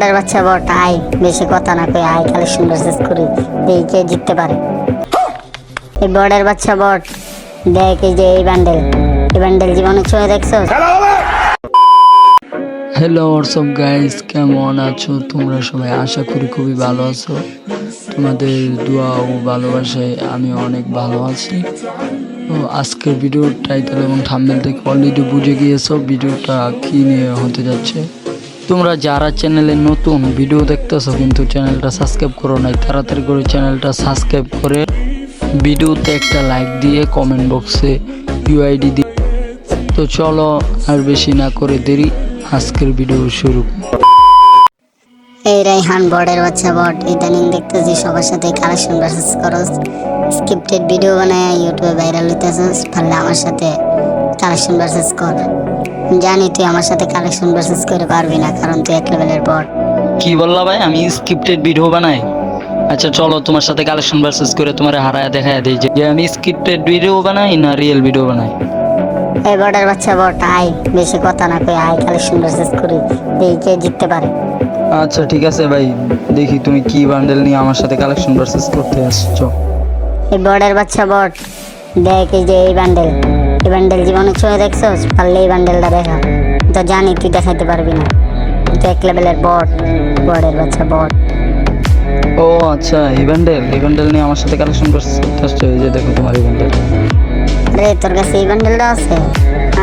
বড়ের বাচ্চা বট আয় বেশি কথা না কই আয় কালেকশন ভার্সেস করি এই কে জিততে পারে। এই বড়ের বাচ্চা বট দেখ এই যে এই বান্ডেল এই বান্ডেল জীবনে ছুঁয়ে দেখছ? হ্যালো হোয়াটসঅ্যাপ গাইস কেমন আছো? তোমরা সবাই আশা করি খুবই ভালো আছো। তোমাদের দোয়া ও ভালোবাসায় আমি অনেক ভালো আছি। তো আজকের ভিডিওর টাইটেল এবং থাম্বনেল থেকে অলরেডি বুঝে গিয়েছো ভিডিওটা কী নিয়ে হতে যাচ্ছে। তোমরা যারা চ্যানেলে নতুন ভিডিও দেখতেছো কিন্তু চ্যানেলটা সাবস্ক্রাইব করো নাই, তাড়াতাড়ি করে চ্যানেলটা সাবস্ক্রাইব করে ভিডিওতে একটা লাইক দিয়ে কমেন্ট বক্সে ইউআইডি দিয়ে তো চলো আর বেশি না করে দেরি, আজকের ভিডিও শুরু এই রাইহান বড়ের বাচ্চা বট, ইদানিং দেখতেছি সবার সাথে কালেকশন ভার্সেস করস স্ক্রিপ্টেড ভিডিও বানায় ইউটিউবে ভাইরাল হইতেছিস পারলে আমার সাথে কালেকশন ভার্সেস কর। জানি তুই আমার সাথে কালেকশন ভার্সেস করে পারবি না কারণ তুই এক লেভেলের বট কি বললা ভাই? আমি স্ক্রিপ্টেড ভিডিও বানাই। আচ্ছা চলো তোমার সাথে কালেকশন ভার্সেস করে তোমার হারায় দেখায় দিই যে আমি স্ক্রিপ্টেড ভিডিও বানাই না রিয়েল ভিডিও বানাই। এই বড়ের বাচ্চা বট আয় বেশি কথা না কই আয় কালেকশন ভার্সেস করি এই কে জিততে পারে। আচ্ছা ঠিক আছে ভাই দেখি তুমি কি বান্ডেল নিয়ে আমার সাথে কালেকশন ভার্সেস করতে আসছো। এই বড়ের বাচ্চা বট দেখ এই যে এই বান্ডেল এই বান্ডেল জীবনে ছুঁয়ে দেখছ পারলে এই বান্ডেলটা দেখা। তো জানি তুই দেখাইতে পারবি না। তুই এক লেভেলের বট বড়ের বাচ্চা বট ও আচ্ছা এই বান্ডেল এই বান্ডেল নিয়ে আমার সাথে কালেকশন করতে এই যে দেখো তোমার এই বান্ডেল রে তোর কাছে এই ব্যান্ডেলটা আছে?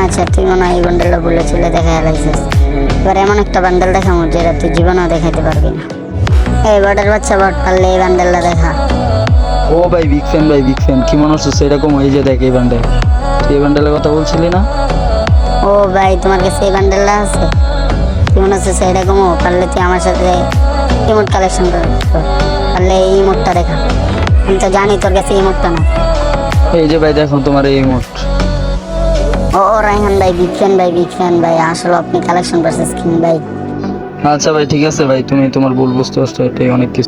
আচ্ছা তুই মনে হয় এই বান্ডেলটা বলে চলে দেখা লাইছিস এবার এমন একটা বান্ডেল দেখাবো যেটা তুই জীবনেও দেখাইতে পারবি না। এই বটের বাচ্চা বট পারলে এই বান্ডেলটা দেখা। ও ভাই বিগ ফ্যান ভাই বিগ ফ্যান কি মনে হচ্ছে সেরকম? এই যে দেখ এই বান্ডেল এই বান্ডেলের কথা বলছিলি না? ও ভাই তোমার কাছে এই বান্ডেলটা আছে? কি মনে হচ্ছে সেরকম? পারলে তুই আমার সাথে ইমোট কালেকশন কর পারলে এই ইমোটটা দেখা। আমি তো জানি তোর কাছে ইমোটটা না। এই যে ভাই দেখো তোমার এই মোট ও ও রাইহান ভাই বিগ ফ্যান ভাই বিগ ফ্যান ভাই আসলে আপনি কালেকশন ভার্সেস কিং ভাই। আচ্ছা ভাই ঠিক আছে ভাই তুমি তোমার ভুল বুঝতে পারছ এটাই অনেক কিছু।